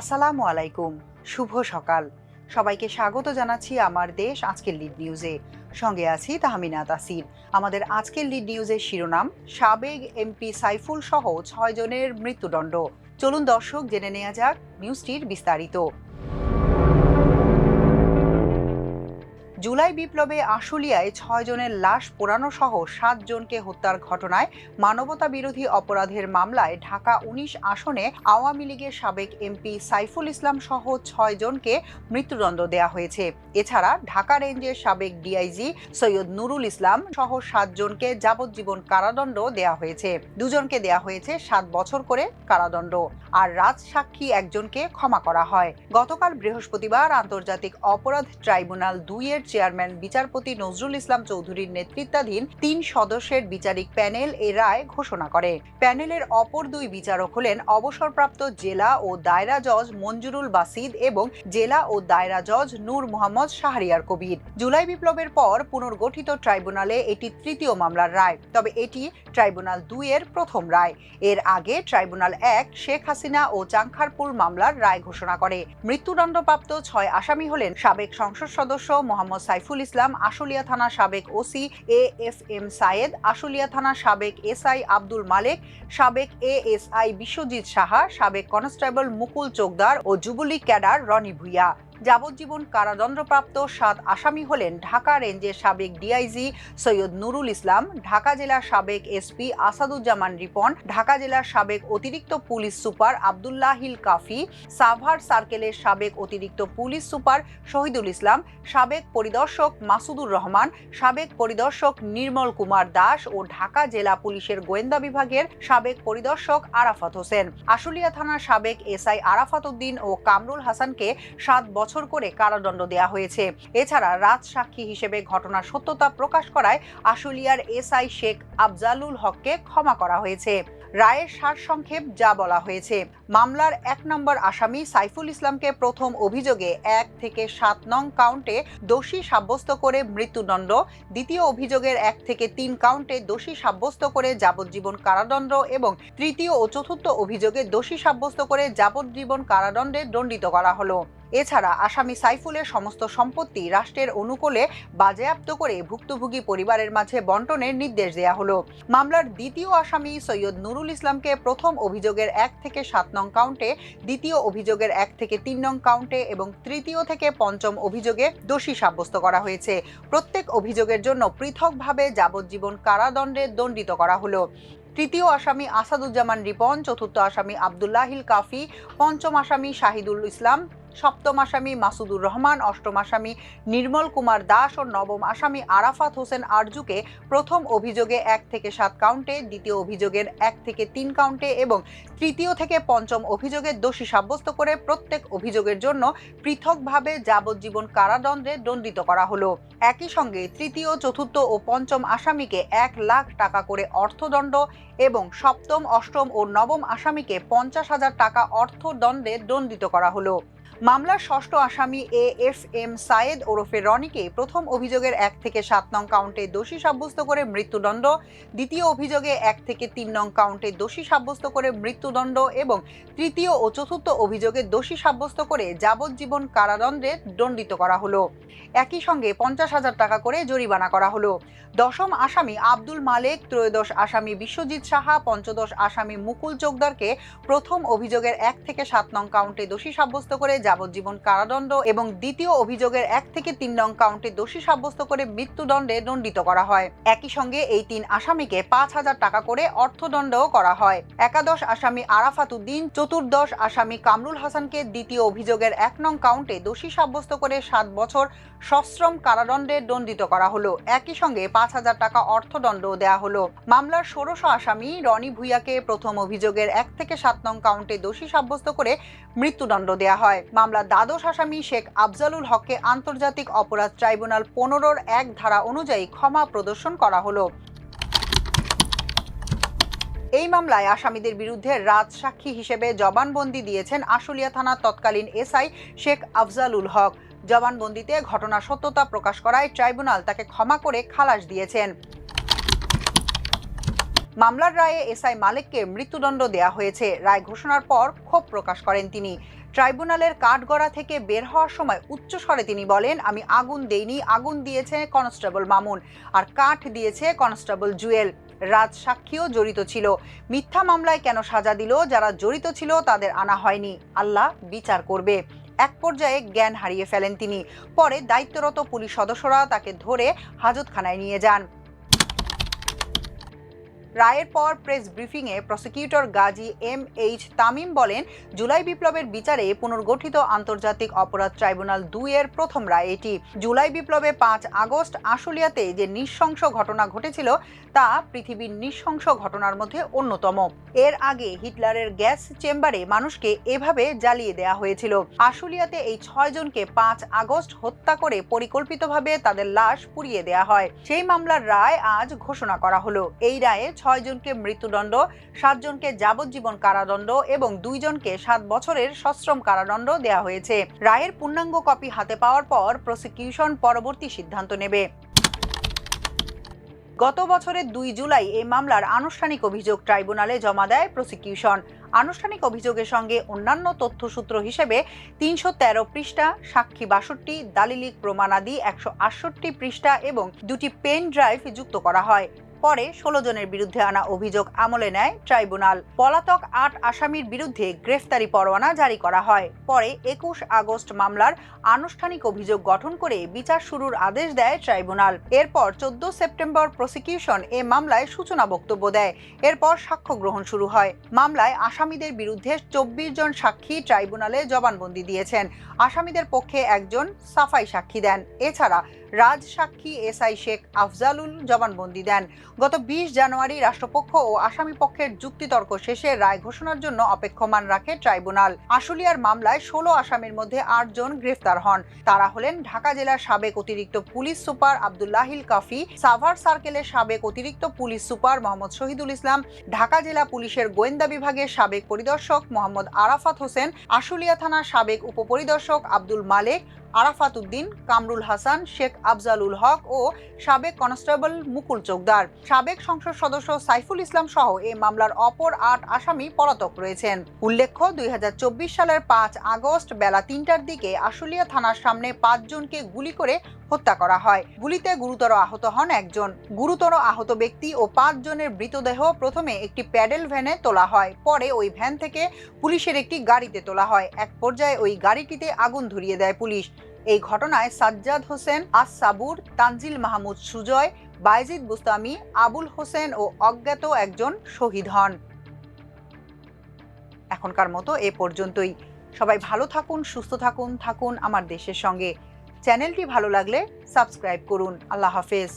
আসসালামু আলাইকুম, শুভ সকাল। সবাইকে স্বাগত জানাচ্ছি আমার দেশ আজকের লিড নিউজে। সঙ্গে আছি তাহমিনা তাসির। আমাদের আজকের লিড নিউজের শিরোনাম, সাবেক এমপি সাইফুল সহ ছয় জনের মৃত্যুদণ্ড। চলুন দর্শক জেনে নেওয়া যাক নিউজটির বিস্তারিত। জুলাই বিপ্লবে আশুলিয়ায় ছয় জনের লাশ পোড়ানো সহ সাত জনকে হত্যার ঘটনায় মানবতা বিরোধী অপরাধের মামলায় ঢাকা উনিশ আসনে আওয়ামী লীগের সাবেক এমপি সাইফুল ইসলাম সহ ছয় জনকে মৃত্যুদণ্ড দেয়া হয়েছে। এছাড়া ঢাকা রেঞ্জের সাবেক ডিআইজি সৈয়দ নুরুল ইসলাম সহ সাত জনকে যাবজ্জীবন কারাদণ্ড দেয়া হয়েছে। দুজনকে দেয়া হয়েছে সাত বছর করে কারাদণ্ড। আর রাজ সাক্ষী একজনকে ক্ষমা করা হয়। গতকাল বৃহস্পতিবার আন্তর্জাতিক অপরাধ ট্রাইব্যুনাল দুইয়ের চেয়ারম্যান বিচারপতি নজরুল ইসলাম চৌধুরীর নেতৃত্বাধীন তিন সদস্যের বিচারিক প্যানেল এ রায় ঘোষণা করে। প্যানেলের অপর দুই বিচারক হলেন অবসরপ্রাপ্ত জেলা ও দায়রা জজ মঞ্জুরুল বাসিদ এবং জেলা ও দায়রা জজ নূর মোহাম্মদ শাহরিয়ার কবির। জুলাই বিপ্লবের পর পুনর্গঠিত ট্রাইব্যুনালে এটি তৃতীয় মামলার রায়, তবে এটি ট্রাইব্যুনাল দুইয়ের প্রথম রায়। এর আগে ট্রাইব্যুনাল এক শেখ হাসিনা ও চাংখারপুর মামলার রায় ঘোষণা করে। মৃত্যুদণ্ডপ্রাপ্ত ছয় আসামি হলেন সাবেক সংসদ সদস্য মোহাম্মদ সাইফুল ইসলাম, আশুলিয়া থানা সাবেক OC A F M Sayed, Ashulia থানা সাবেক এসআই আব্দুল মালেক, সাবেক A S I Biswajit Saha, সাবেক কনস্টেবল মুকুল চোকদার ও যুবলীগ ক্যাডার রনি ভুইয়া। যাবজ্জীবন কারাদণ্ডপ্রাপ্ত সাত আসামি হলেন ঢাকা রেঞ্জের সাবেক ডিআইজি সৈয়দ নুরুল ইসলাম, ঢাকা জেলার সাবেক এসপি আসাদুজ্জামান রিপন, ঢাকা জেলার সাবেক অতিরিক্ত পুলিশ সুপার আবদুল্লাহিল কাফি, সাভার সার্কেলের সাবেক অতিরিক্ত পুলিশ সুপার শহীদুল ইসলাম, সাবেক পরিদর্শক মাসুদুর রহমান, সাবেক পরিদর্শক নির্মল কুমার দাস ও ঢাকা জেলা পুলিশের গোয়েন্দা বিভাগের সাবেক পরিদর্শক আরাফাত হোসেন। আশুলিয়া থানার সাবেক এসআই আরাফাত উদ্দিন ও কামরুল হাসানকে সাত বছর করে কারাদণ্ড দেওয়া হয়েছে। এছাড়া রাজ সাক্ষী হিসেবে ঘটনার সত্যতা প্রকাশ করায় আশুলিয়ার এসআই শেখ আফজালুল হককে ক্ষমা করা হয়েছে। রায়ের সারসংক্ষেপ যা বলা হয়েছে। মামলার এক নম্বর আসামি সাইফুল ইসলামকে প্রথম অভিযোগে এক থেকে সাত নং কাউন্টে দোষী সাব্যস্ত করে মৃত্যুদণ্ড, দ্বিতীয় অভিযোগের এক থেকে তিন কাউন্টে দোষী সাব্যস্ত করে যাবজ্জীবন কারাদণ্ড এবং তৃতীয় ও চতুর্থ অভিযোগে দোষী সাব্যস্ত করে যাবজ্জীবন কারাদণ্ডে দণ্ডিত করা হলো। এছাড়া আসামি সাইফুলের সমস্ত সম্পত্তি রাষ্ট্রের অনুকূলে বাজেয়াপ্ত করে ভুক্তভোগী পরিবারের মাঝে বন্টনের নির্দেশ দেয়া হলো। মামলার দ্বিতীয় আসামি সৈয়দ নুরুল ইসলামকে প্রথম অভিযোগের এক থেকে সাত নং কাউন্টে, দ্বিতীয় অভিযোগের এক থেকে তিন নং কাউন্টে এবং তৃতীয় থেকে পঞ্চম অভিযোগে দোষী সাব্যস্ত করা হয়েছে। প্রত্যেক অভিযোগের জন্য পৃথকভাবে যাবজ্জীবন কারাদণ্ডে দণ্ডিত করা হলো। তৃতীয় আসামি আসাদুজ্জামান রিপন, চতুর্থ আসামি আবদুল্লাহিল কাফি, পঞ্চম আসামি শাহিদুল ইসলাম সপ্তম আসামি মাসুদুর রহমান, অষ্টম আসামি নির্মল কুমার দাস ও নবম আসামি আরাফাত হোসেন আরজুকে প্রথম অভিযোগে এক থেকে সাত কাউন্টে, দ্বিতীয় অভিযোগের এক থেকে তিন কাউন্টে এবং তৃতীয় থেকে পঞ্চম অভিযোগে দোষী সাব্যস্ত করে প্রত্যেক অভিযোগের জন্য পৃথকভাবে যাবজ্জীবন কারাদণ্ডে দণ্ডিত করা হলো। একই সঙ্গে তৃতীয়, চতুর্থ ও পঞ্চম আসামিকে এক লাখ টাকা করে অর্থদণ্ড এবং সপ্তম, অষ্টম ও নবম আসামিকে পঞ্চাশ হাজার টাকা অর্থদণ্ডে দণ্ডিত করা হলো। মামলার ষষ্ঠ আসামি এ এফ এম সায়েদ ওরফে রনিকে প্রথম অভিযোগের এক থেকে সাত নং কাউন্টে দোষী সাব্যস্ত করে মৃত্যুদণ্ড, দ্বিতীয় অভিযোগে এক থেকে তিন নং কাউন্টে দোষী সাব্যস্ত করে মৃত্যুদণ্ড এবং তৃতীয় ও চতুর্থ অভিযোগে দোষী সাব্যস্ত করে যাবজ্জীবন কারাদণ্ডে দণ্ডিত করা হলো। একই সঙ্গে পঞ্চাশ হাজার টাকা করে জরিমানা করা হলো। দশম আসামি আব্দুল মালেক, ত্রয়োদশ আসামি বিশ্বজিৎ সাহা, পঞ্চদশ আসামি মুকুল চোকদারকে প্রথম অভিযোগের এক থেকে সাত নং কাউন্টে দোষী সাব্যস্ত করে যাবজ্জীবন কারাদণ্ড এবং দ্বিতীয় অভিযোগের এক থেকে তিন নং কাউন্টে দোষী সাব্যস্ত করে মৃত্যুদণ্ডে দণ্ডিত করা হয়। একই সঙ্গে এই তিন আসামিকে পাঁচ হাজার টাকা করে অর্থদণ্ডও করা হয়। একাদশ আসামি আরাফাত উদ্দিন, চতুর্দশ আসামি কামরুল হাসানকে দ্বিতীয় অভিযোগের এক নং কাউন্টে দোষী সাব্যস্ত করে সাত বছর সশ্রম কারাদণ্ডে দণ্ডিত করা হলো। একই সঙ্গে পাঁচ হাজার টাকা অর্থদণ্ডও দেওয়া হলো। মামলার ষোড়শ আসামি রনি ভুইয়াকে প্রথম অভিযোগের এক থেকে সাত নং কাউন্টে দোষী সাব্যস্ত করে মৃত্যুদণ্ড দেওয়া হয়। মামলার দ্বাদশ আসামি শেখ আফজালুল হককে আন্তর্জাতিক অপরাধ ট্রাইব্যুনাল পনেরোর এক ধারা অনুযায়ী ক্ষমা প্রদর্শন করা হলো। এই মামলায় আসামিদের বিরুদ্ধে রাজ সাক্ষী হিসেবে জবানবন্দি দিয়েছেন আশুলিয়া থানার তৎকালীন এসআই শেখ আফজালুল হক। জবানবন্দিতে ঘটনার সত্যতা প্রকাশ করায় ট্রাইব্যুনাল তাকে ক্ষমা করে খালাস দিয়েছেন। মামলার রায়ে এসআই মালিককে মৃত্যুদণ্ড দেয়া হয়েছে। রায় ঘোষণার পর ক্ষোভ প্রকাশ করেন তিনি। ট্রাইব্যুনালের কাঠগড়া থেকে বের হওয়ার সময় উচ্চস্বরে তিনি বলেন, আমি আগুন দেইনি, আগুন দিয়েছে কনস্টেবল মামুন আর কাঠ দিয়েছে কনস্টেবল জুয়েল। রাজ সাক্ষীও জড়িত ছিল। মিথ্যা মামলায় কেন সাজা দিল? যারা জড়িত ছিল তাদের আনা হয়নি। আল্লাহ বিচার করবে। এক পর্যায়ে জ্ঞান হারিয়ে ফেলেন তিনি। পরে দায়িত্বরত পুলিশ সদস্যরা তাকে ধরে হাজতখানায় নিয়ে যান। রায়ের পর প্রেস ব্রিফিংয়ে prosecutor Gazi M H Tamim বলেন, জুলাই বিপ্লবের বিচারে পুনর্গঠিত আন্তর্জাতিক অপরাধ ট্রাইব্যুনাল দুই এর প্রথম রায় এটি। জুলাই বিপ্লবে পাঁচ আগস্ট আশুলিয়াতে যে নৃশংস ঘটনা ঘটেছিল, তা পৃথিবীর নৃশংস ঘটনার মধ্যে অন্যতম। এর আগে হিটলারের গ্যাস চেম্বারে মানুষকে এভাবে জ্বালিয়ে দেওয়া হয়েছিল। আশুলিয়াতে এই ছয় জনকে পাঁচ আগস্ট হত্যা করে পরিকল্পিতভাবে তাদের লাশ পুড়িয়ে দেওয়া হয়। সেই মামলার রায় আজ ঘোষণা করা হলো। এই রায়ে ছয় জনকে মৃত্যুদণ্ড সাতজনকে যাবজ্জীবন কারাদণ্ড এবং দুইজনকে সাত বছরের সশ্রম কারাদণ্ড দেওয়া হয়েছে। রায়ের পূর্ণাঙ্গ কপি হাতে পাওয়ার পর প্রসিকিউশন পরবর্তী সিদ্ধান্ত নেবে। গত বছরের দুই জুলাই এই মামলার আনুষ্ঠানিক অভিযোগ ট্রাইব্যুনালে জমা দেয় প্রসিকিউশন। আনুষ্ঠানিক অভিযোগের সঙ্গে অন্যান্য তথ্যসূত্র হিসেবে তিনশো তেরো পৃষ্ঠা, সাক্ষী বাষট্টি, দালিলিক প্রমাণাদি একশো আটষট্টি পৃষ্ঠা এবং দুটি পেন ড্রাইভ যুক্ত করা হয়। পরে ষোলো জনের বিরুদ্ধে আনা অভিযোগ আমলে নেয় ট্রাইব্যুনাল। পলাতক আট আসামির বিরুদ্ধে গ্রেফতারি পরোয়ানা জারি করা হয়। পরে একুশ আগস্ট মামলার আনুষ্ঠানিক অভিযোগ গঠন করে বিচার শুরুর আদেশ দেয় ট্রাইব্যুনাল। এরপর চোদ্দ সেপ্টেম্বর প্রসিকিউশন এ মামলায় সূচনা বক্তব্য দেয়। এরপর সাক্ষ্য গ্রহণ শুরু হয়। মামলায় আসামিদের বিরুদ্ধে চব্বিশ জন সাক্ষী ট্রাইব্যুনালে জবানবন্দি দিয়েছেন। আসামিদের পক্ষে একজন সাফাই সাক্ষী দেন। এছাড়া রাজ সাক্ষী এসআই শেখ আফজালুল জবানবন্দি দেন। গত বিশ জানুয়ারি রাষ্ট্রপক্ষ ও আসামি পক্ষের যুক্তিতর্ক শেষে রায় ঘোষণার জন্য অপেক্ষমান রাখে ট্রাইব্যুনাল। আশুলিয়ার মামলায় ষোলো আসামির মধ্যে আটজন গ্রেফতার হন। তারা হলেন ঢাকা জেলার সাবেক অতিরিক্ত পুলিশ সুপার আবদুল্লাহিল কাফি, সাভার সার্কেলের সাবেক অতিরিক্ত পুলিশ সুপার মোহাম্মদ শহীদুল ইসলাম, ঢাকা জেলা পুলিশের গোয়েন্দা বিভাগের সাবেক পরিদর্শক মোহাম্মদ আরাফাত হোসেন, আশুলিয়া থানার সাবেক উপপরিদর্শক আব্দুল মালেক আরাফাত উদ্দিন, কামরুল হাসান, শেখ আফজালুল হক ও সাবেক কনস্টেবল মুকুল চোকদার। সাবেক সংসদ সদস্য সাইফুল ইসলাম সহ এ মামলার অপর আট আসামি পলাতক রয়েছেন। উল্লেখ্য, দুই হাজার চব্বিশ সালের পাঁচ আগস্ট বেলা তিনটার দিকে আশুলিয়া থানার সামনে পাঁচজনকে গুলি করে হত্যা করা হয়। গুলিতে গুরুতর আহত হন একজন। গুরুতর আহত ব্যক্তি ও পাঁচজনের মৃতদেহ প্রথমে একটি প্যাডেল ভ্যানে তোলা হয়, পরে ওই ভ্যান থেকে পুলিশের একটি গাড়িতে তোলা হয়। এক পর্যায়ে ওই গাড়িটিতে আগুন ধরিয়ে দেয় পুলিশ। এই ঘটনায় সাজ্জাদ হোসেন আস সাবুর, তানজিল মাহমুদ সুজয়, বাইজিদ বুস্তামি, আবুল হোসেন ও অজ্ঞাত একজন শহীদ হন। এখনকার মতো এ পর্যন্তই। সবাই ভালো থাকুন, সুস্থ থাকুন থাকুন আমার দেশের সঙ্গে। চ্যানেলটি ভালো লাগলে সাবস্ক্রাইব করুন। আল্লাহ হাফেজ।